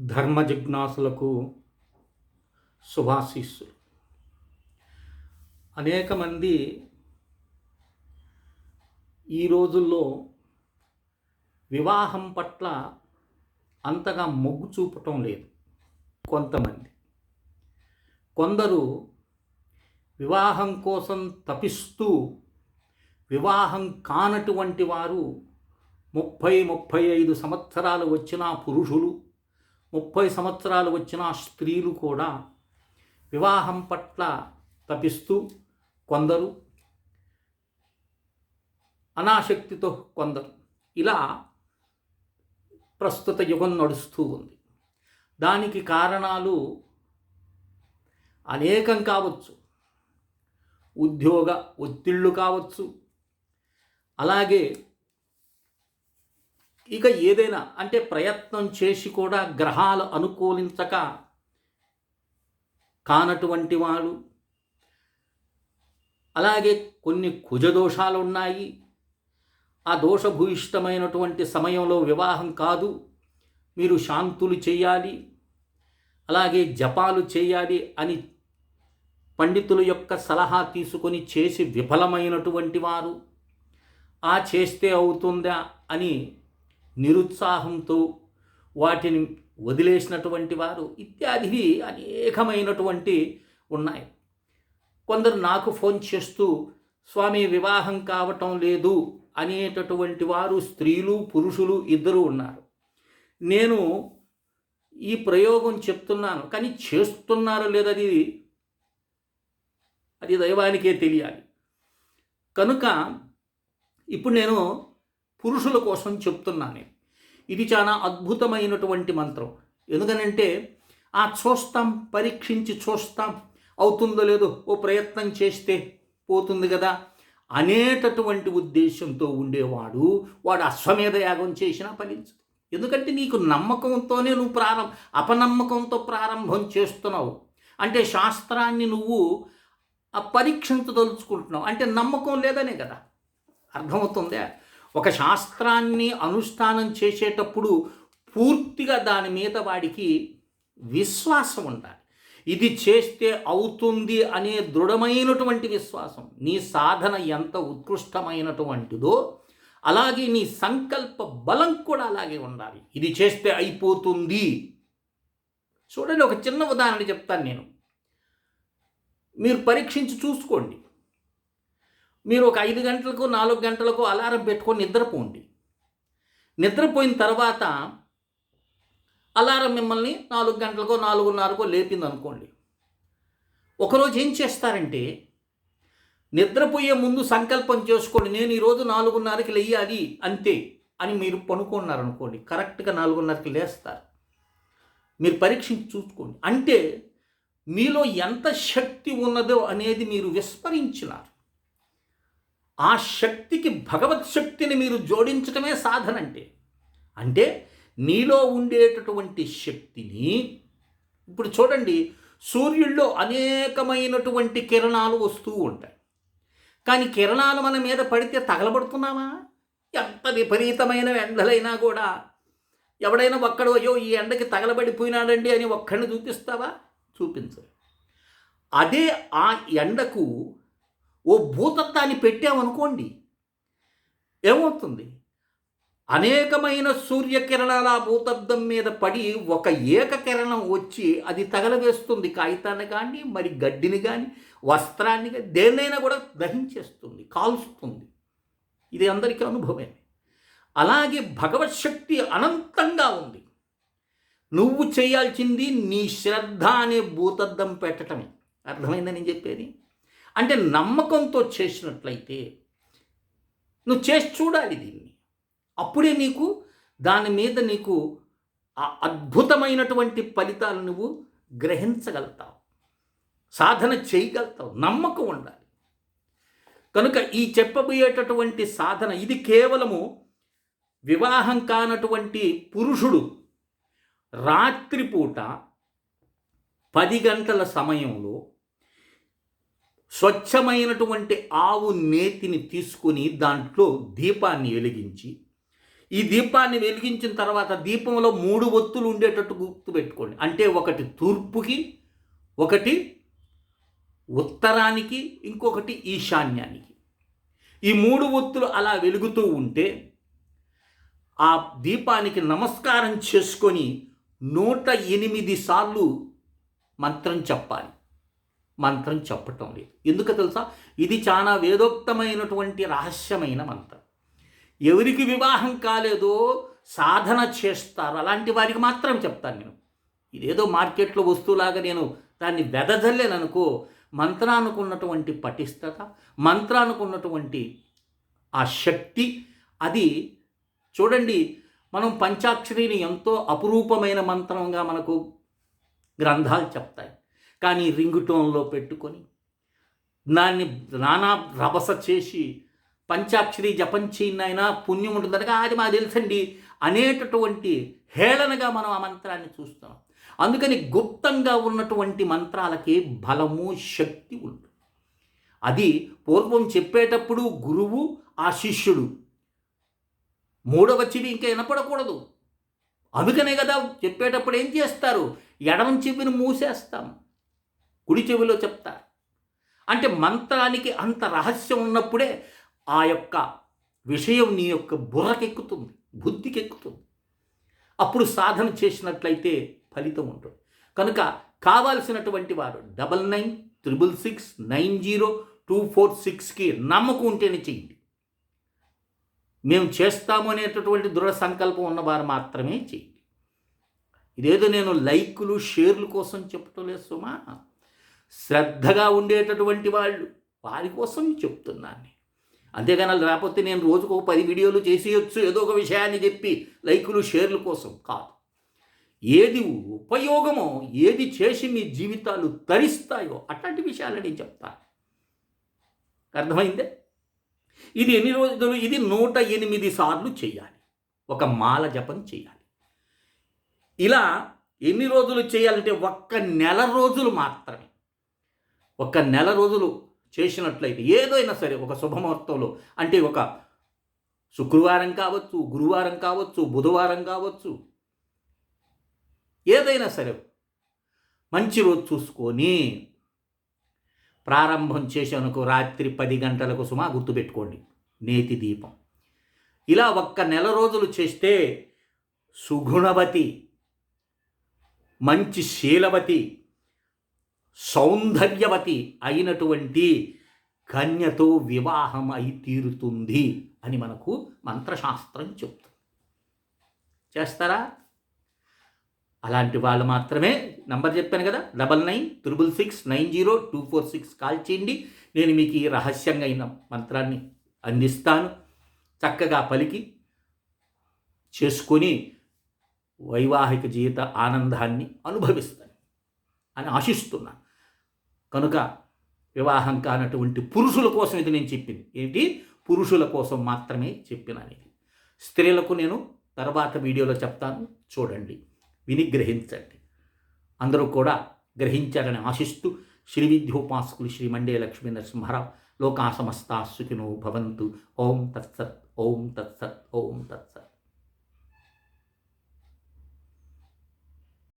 ధర్మ జిజ్ఞాసులకు శుభాశీస్సులు అనేక మంది ఈ రోజుల్లో వివాహం పట్ల అంతగా మొగ్గు చూపటం లేదు. కొంతమంది. కొందరు వివాహం కోసం తపిస్తూ వివాహం కానటువంటి వారు ముప్పై ముప్పై ఐదు సంవత్సరాలు వచ్చిన పురుషులు. ముప్పై సంవత్సరాలు వచ్చిన స్త్రీలు కూడా వివాహం పట్ల తపిస్తూ కొందరు అనాశక్తితో కొందరు. ఇలా ప్రస్తుత యుగం నడుస్తూ ఉంది. దానికి కారణాలు అనేకం కావచ్చు. ఉద్యోగ ఒత్తిళ్ళు కావచ్చు. అలాగే ఇక ఏదైనా అంటే ప్రయత్నం చేసి కూడా గ్రహాలు అనుకూలించక కానటువంటి వాడు. అలాగే కొన్ని కుజదోషాలు ఉన్నాయి. ఆ దోషభూయిష్టమైనటువంటి సమయంలో వివాహం కాదు. మీరు శాంతులు చేయాలి. అలాగే జపాలు చేయాలి అని పండితుల యొక్క సలహా తీసుకొని చేసి విఫలమైనటువంటి వారు. ఆ చేస్తే అవుతుందా అని నిరుత్సాహంతో వాటిని వదిలేసినటువంటి వారు ఇత్యాదివి అనేకమైనటువంటి ఉన్నాయి. కొందరు నాకు ఫోన్ చేస్తూ స్వామి వివాహం కావటం లేదు అనేటటువంటి వారు స్త్రీలు పురుషులు ఇద్దరు ఉన్నారు. నేను ఈ ప్రయోగం చెప్తున్నాను కానీ చేస్తున్నారో లేదది అది దైవానికే తెలియాలి. కనుక ఇప్పుడు నేను పురుషుల కోసం చెప్తున్నాను ఇది చాలా అద్భుతమైనటువంటి మంత్రం. ఎందుకనంటే ఆ చూస్తాం పరీక్షించి చూస్తాం. అవుతుందో లేదో ఓ ప్రయత్నం చేస్తే పోతుంది కదా అనేటటువంటి ఉద్దేశంతో ఉండేవాడు. వాడు అశ్వమేధ యాగం చేసినా ఫలించదు. ఎందుకంటే నీకు నమ్మకంతోనే నువ్వు ప్రారంభ అపనమ్మకంతో ప్రారంభం చేస్తున్నావు. అంటే శాస్త్రాన్ని నువ్వు పరీక్షించదలుచుకుంటున్నావు. అంటే నమ్మకం లేదనే కదా. అర్థమవుతుందే? ఒక శాస్త్రాన్ని అనుష్ఠానం చేసేటప్పుడు పూర్తిగా దాని మీద వాడికి విశ్వాసం ఉండాలి. ఇది చేస్తే అవుతుంది అనే దృఢమైనటువంటి విశ్వాసం. నీ సాధన ఎంత ఉత్కృష్టమైనటువంటిదో అలాగే నీ సంకల్ప బలం కూడా అలాగే ఉండాలి. ఇది చేస్తే అయిపోతుంది. చూడండి ఒక చిన్న ఉదాహరణ చెప్తాను నేను. మీరు పరీక్షించి చూసుకోండి. మీరు ఒక ఐదు గంటలకు నాలుగు గంటలకు అలారం పెట్టుకొని నిద్రపోండి. నిద్రపోయిన తర్వాత అలారం మిమ్మల్ని నాలుగు గంటలకో నాలుగున్నరకో లేపింది అనుకోండి ఒకరోజు ఏం చేస్తారంటే నిద్రపోయే ముందు సంకల్పం చేసుకోండి నేను ఈరోజు నాలుగున్నరకి లేయాలి అంతే అని మీరు పనుకున్నారనుకోండి కరెక్ట్గా నాలుగున్నరకి లేస్తారు. మీరు పరీక్షించి చూసుకోండి. అంటే మీలో ఎంత శక్తి ఉన్నదో అనేది మీరు విస్మరించినారు. ఆ శక్తికి భగవత్ శక్తిని మీరు జోడించటమే సాధన అంటే అంటే నీలో ఉండేటటువంటి శక్తిని ఇప్పుడు చూడండి సూర్యుల్లో అనేకమైనటువంటి కిరణాలు వస్తూ ఉంటాయి. కానీ కిరణాలు మన మీద పడితే తగలబడుతున్నామా? ఎంత విపరీతమైన ఎండలైనా కూడా. ఎవడైనా ఒక్కడు అయ్యో ఈ ఎండకి తగలబడిపోయినాడండి అని ఒక్కడిని చూపిస్తావా? చూపించరు. అదే ఆ ఎండకు ఓ భూతత్వాన్ని పెట్టామనుకోండి ఏమవుతుంది? అనేకమైన సూర్యకిరణాల భూతబ్దం మీద పడి ఒక ఏకకిరణం వచ్చి అది తగలవేస్తుంది. కాగితాన్ని కానీ మరి గడ్డిని కానీ వస్త్రాన్ని కానీ దేన్నైనా కూడా దహించేస్తుంది కాల్స్తుంది. ఇది అందరికీ అనుభవమే. అలాగే భగవత్ శక్తి అనంతంగా ఉంది. నువ్వు చేయాల్సింది నీ శ్రద్ధ అనే భూతద్దం పెట్టడమే అర్థమైందని నేను చెప్పేది? అంటే నమ్మకంతో చేసినట్లయితే నువ్వు చేసి చూడాలి దీన్ని. అప్పుడే నీకు దాని మీద నీకు ఆ అద్భుతమైనటువంటి ఫలితాలు నువ్వు గ్రహించగలుగుతావు. సాధన చేయగలుగుతావు. నమ్మకం ఉండాలి. కనుక ఈ చెప్పబోయేటటువంటి సాధన ఇది కేవలము వివాహం కానటువంటి పురుషుడు రాత్రిపూట పది గంటల సమయంలో స్వచ్ఛమైనటువంటి ఆవు నేతిని తీసుకుని దాంట్లో దీపాన్ని వెలిగించి ఈ దీపాన్ని వెలిగించిన తర్వాత దీపంలో మూడు ఒత్తులు ఉండేటట్టు గుర్తుపెట్టుకోండి. అంటే ఒకటి తూర్పుకి ఒకటి ఉత్తరానికి ఇంకొకటి ఈశాన్యానికి. ఈ మూడు ఒత్తులు అలా వెలుగుతూ ఉంటే ఆ దీపానికి నమస్కారం చేసుకొని నూట ఎనిమిది సార్లు మంత్రం చెప్పాలి. మంత్రం చెప్పటం లేదు. ఎందుకు తెలుసా? ఇది చాలా వేదోక్తమైనటువంటి రహస్యమైన మంత్రం. ఎవరికి వివాహం కాలేదో సాధన చేస్తారు. అలాంటి వారికి మాత్రం చెప్తాను నేను. ఇదేదో మార్కెట్లో వస్తువులాగా నేను దాన్ని వెదజల్లేననుకో మంత్రానికి ఉన్నటువంటి పటిష్టత మంత్రానికి ఉన్నటువంటి ఆ శక్తి అది చూడండి మనం పంచాక్షరిని ఎంతో అపురూపమైన మంత్రంగా మనకు గ్రంథాలు చెప్తాయి. కానీ రింగ్ టోన్లో పెట్టుకొని దాన్ని నానా రభస చేసి పంచాక్షరి జపం చేయినైనా పుణ్యం ఉంటుందనగా అది మాకు తెలుసండి అనేటటువంటి హేళనగా మనం ఆ మంత్రాన్ని చూస్తాం అందుకని గుప్తంగా ఉన్నటువంటి మంత్రాలకి బలము శక్తి ఉంటుంది. అది పూర్వం చెప్పేటప్పుడు గురువు ఆ శిష్యుడు. మూడవ చెవి ఇంకా వినపడకూడదు. అందుకనే కదా చెప్పేటప్పుడు ఏం చేస్తారు? ఎడమ చెవిని మూసేస్తాం. కుడి చెవిలో చెప్తారు అంటే మంత్రానికి అంత రహస్యం ఉన్నప్పుడే ఆ యొక్క విషయం నీ యొక్క బుర్రకెక్కుతుంది బుద్ధికెక్కుతుంది. అప్పుడు సాధన చేసినట్లయితే ఫలితం ఉంటుంది. కనుక కావాల్సినటువంటి వారు double nine triple six nine zero two four సిక్స్కి నమ్మకం ఉంటేనే చెయ్యండి మేము చేస్తాము అనేటటువంటి దృఢ సంకల్పం ఉన్నవారు మాత్రమే చేయండి. ఇదేదో నేను లైకులు షేర్లు కోసం చెప్పటం లేదు సుమా. శ్రద్ధగా ఉండేటటువంటి వాళ్ళు వారి కోసం చెప్తున్నాను అంతేగాని లేకపోతే నేను రోజుకు పది వీడియోలు చేసేయచ్చు ఏదో ఒక విషయాన్ని చెప్పి లైకులు షేర్ల కోసం కాదు. ఏది ఉపయోగమో ఏది చేసి మీ జీవితాలు తరిస్తాయో అట్లాంటి విషయాలు నేను చెప్తాను. అర్థమైందే? ఇది ఎన్ని రోజులు? ఇది నూట ఎనిమిది సార్లు చేయాలి. ఒక మాల జపం చేయాలి. ఇలా ఎన్ని రోజులు చేయాలంటే ఒక్క నెల రోజులు మాత్రమే. ఒక నెల రోజులు చేసినట్లయితే ఏదైనా సరే ఒక శుభముహూర్తంలో అంటే ఒక శుక్రవారం కావచ్చు గురువారం కావచ్చు బుధవారం కావచ్చు ఏదైనా సరే మంచి రోజు చూసుకొని ప్రారంభం చేసేందుకు రాత్రి పది గంటలకు సుమా గుర్తుపెట్టుకోండి నేతి దీపం. ఇలా ఒక్క నెల రోజులు చేస్తే సుగుణవతి మంచి శీలవతి సౌందర్యవతి అయినటువంటి కన్యతో వివాహం అయి తీరుతుంది అని మనకు మంత్రశాస్త్రం చెప్తుంది. చేస్తారా? అలాంటి వాళ్ళు మాత్రమే నంబర్ చెప్పాను కదా double nine triple six nine zero two four six call చేయండి. నేను మీకు ఈ రహస్యంగా అయిన మంత్రాన్ని అందిస్తాను. చక్కగా పలికి చేసుకొని వైవాహిక జీవిత ఆనందాన్ని అనుభవిస్తాను అని ఆశిస్తున్నాను. కనుక వివాహం కానటువంటి పురుషుల కోసం ఇది నేను చెప్పింది. ఏంటి పురుషుల కోసం మాత్రమే చెప్పిన స్త్రీలకు నేను తర్వాత వీడియోలో చెప్తాను. చూడండి. విని గ్రహించండి. అందరూ కూడా గ్రహించారని ఆశిస్తూ శ్రీ విద్యోపాసకులు శ్రీ మండే లక్ష్మీ నరసింహారావు లోకా సమస్తా సుఖినో భవంతు. ఓం తత్సత్ ఓం తత్సత్ ఓం తత్సత్.